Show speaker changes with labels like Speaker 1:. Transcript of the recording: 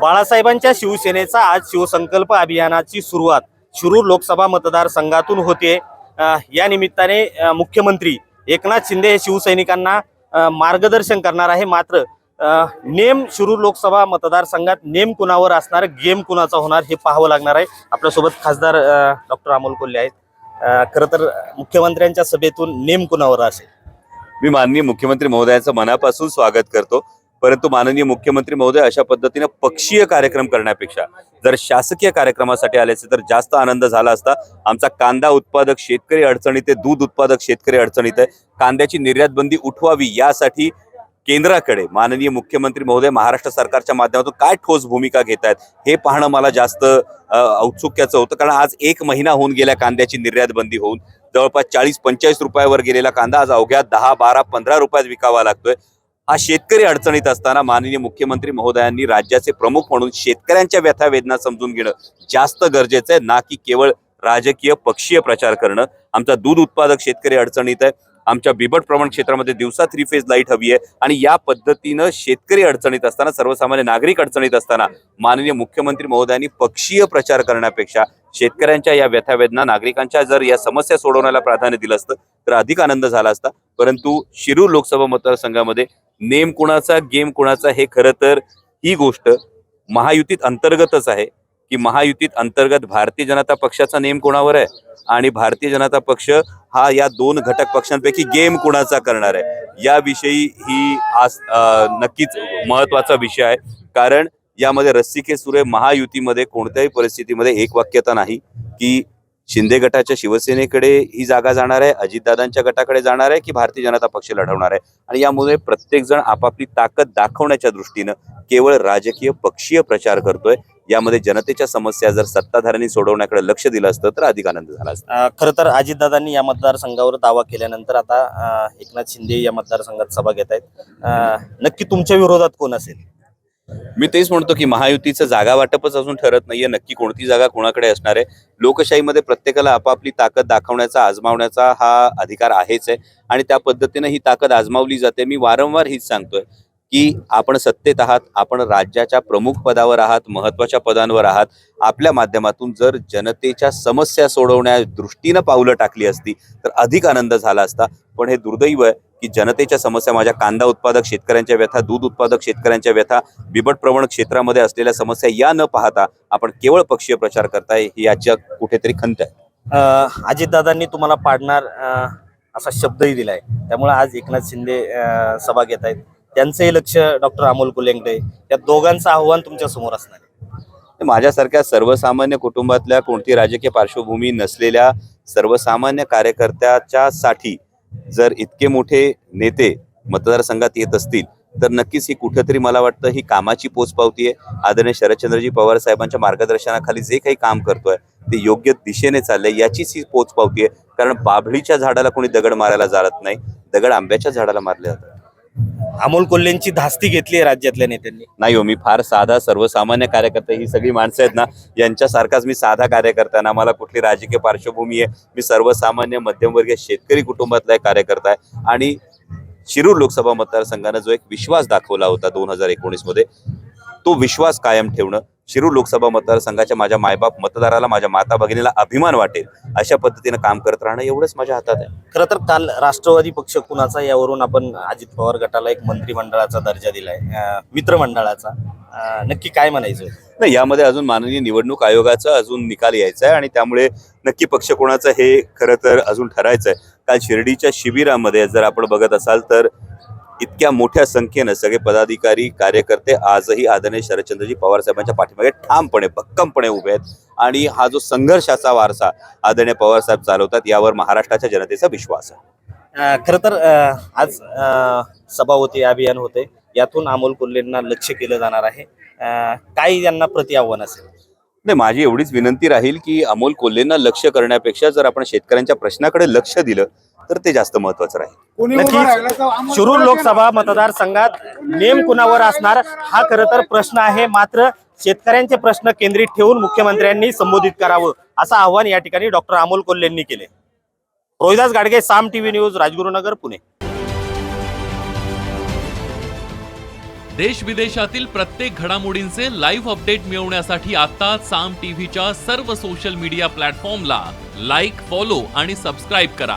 Speaker 1: बाळासाहेबांच्या शिवसेनेचा आज शिवसंकल्प अभियानाची सुरुवात शिरूर लोकसभा मतदारसंघातून होते. या निमित्ताने मुख्यमंत्री एकनाथ शिंदे हे शिवसैनिकांना मार्गदर्शन करणार आहे. मात्र नेम शिरूर लोकसभा मतदारसंघात नेम कुणावर असणार गेम कुणाचा होणार हे पाहावं लागणार आहे. आपल्यासोबत खासदार डॉक्टर अमोल कोल्हे आहेत. खरं तर मुख्यमंत्र्यांच्या सभेतून नेम कुणावर असेल?
Speaker 2: मी माननीय मुख्यमंत्री महोदयांचं मनापासून स्वागत करतो. परंतु माननीय मुख्यमंत्री महोदय अशा पद्धतीने पक्षीय कार्यक्रम करण्यापेक्षा जर शासकीय कार्यक्रमासाठी आले असते तर जास्त आनंद झाला असता. आमचा कांदा उत्पादक शेतकरी अडचणीत आहे दूध उत्पादक शेतकरी अडचणीत आहे. कांद्याची निर्यात बंदी उठवावी यासाठी केंद्राकडे माननीय मुख्यमंत्री महोदय महाराष्ट्र सरकारच्या माध्यमातून काय ठोस भूमिका घेत आहेत हे पाहणं मला जास्त औत्सुक्याचं होतं. कारण आज एक महिना होऊन गेल्या कांद्याची निर्यात बंदी होऊन. जवळपास चाळीस पंचेचाळीस रुपयावर गेलेला कांदा आज अवघ्या दहा बारा पंधरा रुपयात विकावा लागतोय. हा शेतकरी अडचणीत असताना माननीय मुख्यमंत्री महोदयांनी राज्याचे प्रमुख म्हणून शेतकऱ्यांच्या व्यथा वेदना समजून घेणं जास्त गरजेचं आहे ना की केवळ राजकीय पक्षीय प्रचार करणं. आमचा दूध उत्पादक शेतकरी अडचणीत आहे. आमच्या बिबट प्रमाण क्षेत्रामध्ये दिवसा थ्री फेज लाइट हवी आहे. आणि या पद्धतीनं शेतकरी अडचणीत असताना सर्वसामान्य नागरिक अडचणीत असताना माननीय मुख्यमंत्री महोदयांनी पक्षीय प्रचार करण्यापेक्षा शेतकऱ्यांच्या या व्यथा वेदना नागरिकांच्या जर या समस्या सोडवण्याला प्राधान्य दिलं असतं तर अधिक आनंद झाला असता. परंतु शिरूर लोकसभा मतदारसंघामध्ये नेम कुणाचा गेम कुणाचा हे खरं तर ही गोष्ट महायुतीत अंतर्गतच आहे. की महायुतीत अंतर्गत भारतीय जनता पक्षाचा नेम कोणावर आहे? आणि भारतीय जनता पक्ष हा या दोन घटक पक्षांपैकी गेम कुणाचा करणार आहे? याविषयी ही आज नक्कीच महत्त्वाचा विषय आहे. कारण यामध्ये रस्सिके सुरे महायुतीमध्ये कोणत्याही परिस्थितीमध्ये एक वाक्यता नाही की शिंदे गटाच्या शिवसेनेकडे ही जागा जाणार आहे अजितदादांच्या गटाकडे जाणार आहे की भारतीय जनता पक्ष लढवणार आहे? आणि यामुळे प्रत्येकजण आपापली ताकद दाखवण्याच्या दृष्टीनं केवळ राजकीय पक्षीय प्रचार करतोय. यामध्ये जनतेच्या समस्या जर सत्ताधाऱ्यांनी सोडवण्याकडे लक्ष दिलं असतं तर अधिक आनंद झाला असता.
Speaker 1: खरं तर अजितदादांनी या मतदारसंघावर दावा केल्यानंतर आता एकनाथ शिंदे या मतदारसंघात सभा घेत आहेत. नक्की तुमच्या विरोधात कोण असेल?
Speaker 2: मी तेच म्हणतो की महायुतीचं जागा वाटपच अजून ठरत नाहीये. नक्की कोणती जागा कोणाकडे असणार आहे? लोकशाहीमध्ये प्रत्येकाला आपापली ताकद दाखवण्याचा आजमावण्याचा हा अधिकार आहेच आहे. आणि त्या पद्धतीने ही ताकद आजमावली जाते. मी वारंवार हीच सांगतोय. की आपण सत्तेत आहात आपण राज्याच्या प्रमुख पदावर आहात महत्त्वाच्या पदांवर आहात. आपल्या माध्यमातून जर जनतेच्या समस्या सोडवण्या दृष्टीनं पावलं टाकली असती तर अधिक आनंद झाला असता. पण हे दुर्दैव आहे की जनतेच्या समस्या माझ्या कांदा उत्पादक शेतकऱ्यांच्या व्यथा दूध उत्पादक शेतकऱ्यांच्या व्यथा बिबट प्रवण क्षेत्रामध्ये असलेल्या समस्या या न पाहता आपण केवळ पक्षीय प्रचार करताय ही याच्या कुठेतरी खंत आहे.
Speaker 1: अजितदादांनी तुम्हाला पाडणार असा शब्दही दिलाय. त्यामुळे आज एकनाथ शिंदे सभा घेत आहेत त्यांचंही लक्ष डॉक्टर अमोल कुलेंगडे या दोघांचं आव्हान तुमच्यासमोर असणार आहे.
Speaker 2: माझ्यासारख्या सर्वसामान्य कुटुंबातल्या कोणती राजकीय पार्श्वभूमी नसलेल्या सर्वसामान्य कार्यकर्त्याच्या साठी जर इतके मोठे नेते मतदारसंघात येत असतील तर नक्कीच ही कुठेतरी मला वाटतं ही कामाची पोचपावती आहे आदरणीय शरदचंद्रजी पवार साहेबांच्या मार्गदर्शनाखाली जे काही काम करतोय ते योग्य दिशेने चाललंय याचीच ही पोचपावती आहे कारण बाभळीच्या झाडाला कोणी दगड मारायला जात नाही दगड आंब्याच्या झाडाला मारले जातात.
Speaker 1: अमोल कोल्हेंची धास्ती घेतली आहे राज्यातल्या नेत्यांनी.
Speaker 2: नाही हो मी फार साधा सर्वसामान्य कार्यकर्ता ही सगळी माणसं आहेत ना यांच्यासारखाच मी साधा कार्यकर्ता आहे ना मला कुठली राजकीय पार्श्वभूमी आहे. मी सर्वसामान्य मध्यमवर्गीय शेतकरी कुटुंबातला एक कार्यकर्ता आहे. आणि शिरूर लोकसभा मतदारसंघानं जो एक विश्वास दाखवला होता दोन हजार एकोणीसमध्ये तो विश्वास कायम ठेवणं शिरूर लोकसभा मतदारसंघाच्या माझ्या मायबाप मतदाराला माझ्या माता भगिनीला अभिमान वाटेल अशा पद्धतीनं काम करत राहणं एवढंच माझ्या हातात आहे.
Speaker 1: खरं तर काल राष्ट्रवादी पक्ष कुणाचा यावरून आपण अजित पवार गटाला एक मंत्रिमंडळाचा दर्जा दिलाय अ, मित्रमंडळाचा. अ, नक्की काय म्हणायचं?
Speaker 2: नाही यामध्ये अजून माननीय निवडणूक आयोगाचा अजून निकाल यायचा आहे आणि त्यामुळे नक्की पक्ष कोणाचं हे खरं तर अजून ठरायचं आहे काल शिर्डीच्या शिबिरामध्ये जर आपण बघत असाल तर इतक्या मोठ्या संख्येनं सगळे पदाधिकारी कार्यकर्ते आजही आदरणीय शरदचंद्रजी पवार साहेबांच्या पाठीमागे ठामपणे भक्कमपणे उभे आहेत. आणि हा जो संघर्षाचा वारसा आदरणीय पवार साहेब चालवतात यावर महाराष्ट्राच्या जनतेचा विश्वास आहे.
Speaker 1: खरं तर आज सभा होते अभियान होते यातून अमोल कोल्हेंना लक्ष केलं जाणार आहे. काय यांना प्रति आव्हान असेल?
Speaker 2: नाही माझी एवढीच विनंती राहील की अमोल कोल्हेंना लक्ष करण्यापेक्षा जर आपण शेतकऱ्यांच्या प्रश्नाकडे लक्ष दिलं तर ते जास्त महत्वाचं राहील.
Speaker 1: नक्कीच शिरूर लोकसभा मतदारसंघात नेम कुणावर असणार? हा खरं तर प्रश्न आहे. मात्र शेतकऱ्यांचे प्रश्न केंद्रित ठेवून मुख्यमंत्र्यांनी संबोधित करावं असं आव्हान या ठिकाणी डॉक्टर अमोल कोल्हेंनी केले रोहिदास गाडगे साम टीव्ही न्यूज राजगुरुनगर पुणे.
Speaker 3: देश विदेशातील प्रत्येक घडामोडींचे लाईव्ह अपडेट मिळवण्यासाठी आता साम टीव्हीच्या सर्व सोशल मीडिया प्लॅटफॉर्मला लाईक फॉलो आणि सबस्क्राईब करा.